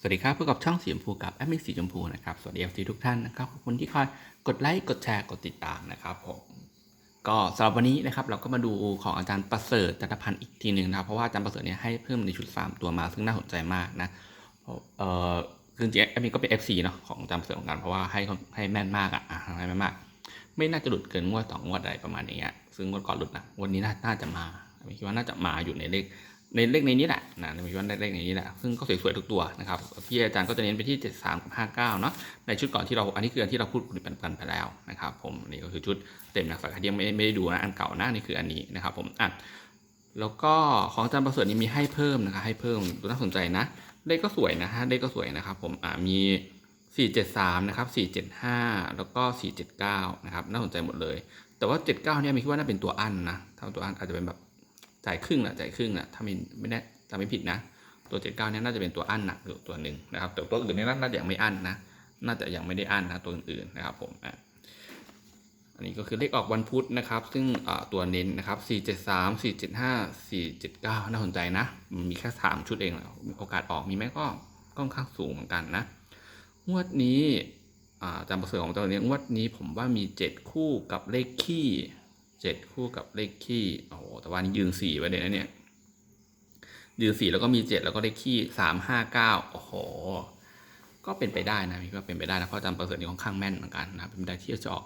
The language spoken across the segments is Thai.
สวัสดีครับพบกับช่องสีชมพูกับแอดมินสีชมพูนะครับ สวัสดีเอฟซีทุกท่านนะครับ ขอบคุณที่คอยกดไลค์ กดแชร์ กดติดตามนะครับผมก็สำหรับวันนี้นะครับเราก็มาดูของอาจารย์ประเสริฐจันทพันธ์อีกทีหนึ่งนะครับ เพราะว่าอาจารย์ประเสริฐเนี่ยให้เพิ่มในชุด 3 ตัวมาซึ่งน่าสนใจมากนะเอ่อคือจริงแอดมินก็เป็น FC เนาะของอาจารย์ประเสริฐเหมือนกันเพราะว่าให้ให้แม่นมากอะอะให้แม่นมาก ไม่น่าจะหลุดเกินงวดต่องงวดอะไรประมาณนี้ซึ่งงวดก่อนหลุดนะงวันนี้น่าจะมาคิดว่าน่าจะมาอยู่ในเลข ในเลขในนี้แหละนะในวันเลขในนี้แหละซึ่งก็สวยๆทุกตัวนะครับพี่อาจารย์ก็จะเน้นไปที่ 73กับ59เนาะในชุดก่อนที่เราอันนี้คืออันที่เราพูดคุยกันไปแล้วนะครับผมนนี้ก็คือชุดเต็มนะสายคดียังไม่ไม่ได้ดูนะอันเก่านะนี่คืออันนี้นะครับผมอะแล้วก็ของอาจารย์ประเสริฐนี่มีให้เพิ่มนะครับให้เพิ่มตัวน่าสนใจนะ เลขก็สวยนะฮะเลขก็สวยนะครับผมอ่ามี473นะครับ475 แล้วก็479นะครับน่าสนใจหมดเลย แต่ว่า 79เนี่ยมีคิดว่าน่าเป็นตัวอั้นนะถ้าตัวอั้นอาจจะเป็นแบบ จ่ายครึ่งแหละจ่ายครึ่งแหละถ้าไม่ไม่แน่จำไม่ผิดนะ ตัวเจ็ดเก้าเนี่ยน่าจะเป็นตัวอั้นหนักอยู่ตัวหนึ่งนะครับ แต่ตัวอื่นเนี่ยน่าจะยังไม่อั้นนะ น่าจะยังไม่ได้อั้นนะตัวอื่นๆนะครับผมอะอันนี้ก็คือเลขออกวันพุธนะครับ ซึ่งตัวเน้นนะครับ 4 7 3 4 7 5 4 7 9 น่าสนใจนะ มีแค่สามชุดเองแล้วโอกาสออกมีไหมก็ก็ค่อนข้างสูงเหมือนกันนะ งวดนี้อ่าจำประเสริฐของตัวนี้งวดนี้ผมว่ามี 7 คู่กับเลขขี้ เจ็ดคู่กับเลขขี้โอ้โหแต่ว่านี่ยืนสี่ไว้เลยนะเนี่ยยืนสี่แล้วก็มีเจ็ดแล้วก็เลขขี้สามห้าเก้าโอ้โหก็เป็นไปได้นะพี่ว่าเป็นไปได้นะเพราะอาจารย์ประเสริฐนี่ค่อนข้างแม่นเหมือนกันนะเป็นไปได้ที่จะออก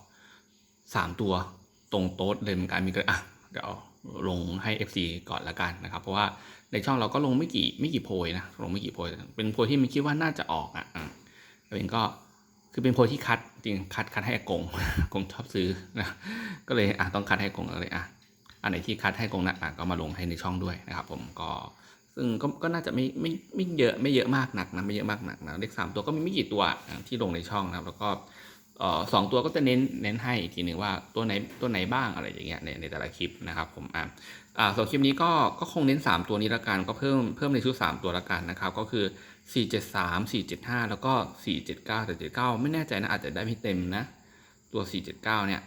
สามตัวตรงโต๊ดเลยเหมือนกันมีก็อะเดี๋ยวลงให้ FC ก่อนละกันนะครับ เพราะว่าในช่องเราก็ลงไม่กี่ไม่กี่โพยนะลงไม่กี่โพยเป็นโพยที่มีคิดว่าน่าจะออกอะอะแล้วเองก็ คือเป็นโพยที่คัดจริงคัดคัดให้กงกงชอบซื้อนะก็เลยอะต้องคัดให้กงเลยอะอันไหนที่คัดให้กงนะอะก็มาลงให้ในช่องด้วยนะครับ ผมก็ซึ่งก็ก็น่าจะไม่ไม่ไม่เยอะไม่เยอะมากหนักนะไม่เยอะมากหนักนะเลขสามตัวก็มีไม่กี่ตัวที่ลงในช่องนะครับแล้วก็ สองตัวก็จะเน้นเน้นให้อีกทีหนึ่งว่าตัวไหนตัวไหนบ้างอะไรอย่างเงี้ยในในแต่ละคลิปนะครับผมอะอ่าส่วนคลิปนี้ก็ก็คงเน้น 3 ตัวนี้ละกันก็เพิ่มเพิ่มในชุด 3 ตัวละกันนะครับก็คือ 473 475 แล้วก็ 479แต่79 ไม่แน่ใจนะอาจจะได้ไม่เต็มนะตัว 479 เนี่ย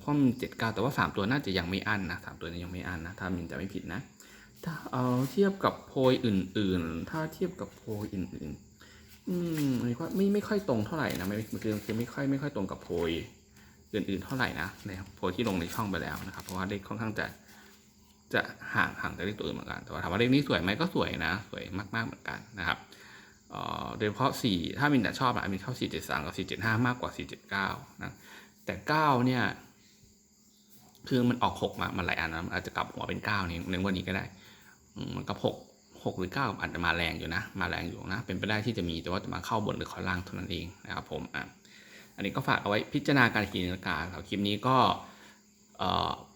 เพราะมัน79 แต่ว่า 3 ตัวน่าจะยังไม่อั้นนะ3ตัวนี้ยังไม่อั้นนะถ้ามินจะไม่ผิดนะถ้าเอาเทียบกับโพยอื่น ๆ ถ้าเทียบกับโพยอื่น ๆ อืมไม่ค่อยไม่ไม่ค่อยตรงเท่าไหร่นะไม่คือคือไม่ค่อยไม่ค่อยตรงกับโพยอื่นๆเท่าไหร่นะในโพยที่ลงในช่องไปแล้วนะครับ เพราะว่าเลขค่อนข้างจะจะห่างห่างจากเลขตัวอื่นเหมือนกันแต่ว่าถามว่าเลขนี้สวยไหมก็สวยนะ สวยมากๆเหมือนกันนะครับเอ่อโดยเฉพาะ 4 ถ้ามินชอบอะมินชอบ 473 กับ 475 มากกว่า 479 นะ แต่ 9 เนี่ย คือมันออก 6 มา มันหลายอันนะอาจจะกลับหัวเป็น 9 นี่ในวันนี้ก็ได้มมันกับ 6 6หรือ9อาจจะมาแรงอยู่นะ มาแรงอยู่นะ เป็นไปได้ที่จะมีแต่ว่าจะมาเข้าบนหรือเข้าล่างเท่านั้นเองนะครับผมอะอันนี้ก็ฝากเอาไว้พิจารณาการอีกทีนึงละกันครับคลิปนี้ก็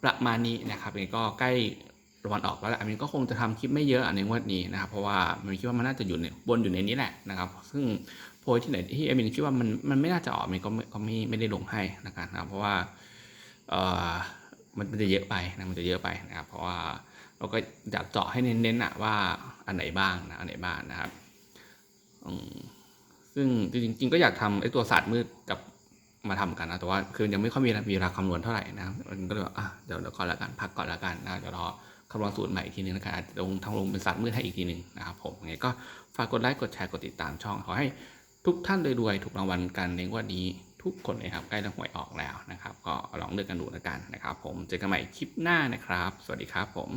ประมาณนี้นะครับอันนี้ก็ใกล้รวัลออกแล้วแหละอันนี้ก็คงจะทำคลิปไม่เยอะในงวดนี้นะครับ เพราะว่ามันคิดว่ามันน่าจะอยู่ในบนอยู่ในนี้แหละนะครับ ซึ่งโพยที่ไหนที่เอมินคิดว่ามันมันไม่น่าจะออกมันก็ไม่ก็ไม่ไม่ได้ลงให้นะครับนะเพราะว่าเออมันมันจะเยอะไปนะมันจะเยอะไปนะครับ เพราะว่า เราก็อยากเจาะให้เน้นๆอะว่าอันไหนบ้างนะอันไหนบ้างนะครับซึ่งจริงๆก็อยากทำไอ้ตัวศาสตร์มืดกับมาทำกันนะแต่ว่าคือยังไม่ค่อยมีมีเวลาคำนวณเท่าไหร่นะมันก็เลยแบบอะเดี๋ยวเดี๋ยวก่อนละกันพักก่อนละกันนะเดี๋ยวรอคำนวณสูตรใหม่อีกทีนึงนะครับลงทางลงเป็นศาสตร์มืดให้อีกทีหนึ่งนะครับผมยังไงก็ฝากกดไลค์กดแชร์กดติดตามช่องขอให้ทุกท่านรวยๆถูกรางวัลกันในงวันนี้ทุกคนเลยครับใกล้จะหวยออกแล้วนะครับ ก็ลองเลือกกันดูแล้วกันนะครับ ผมเจอกันใหม่คลิปหน้านะครับ สวัสดีครับผม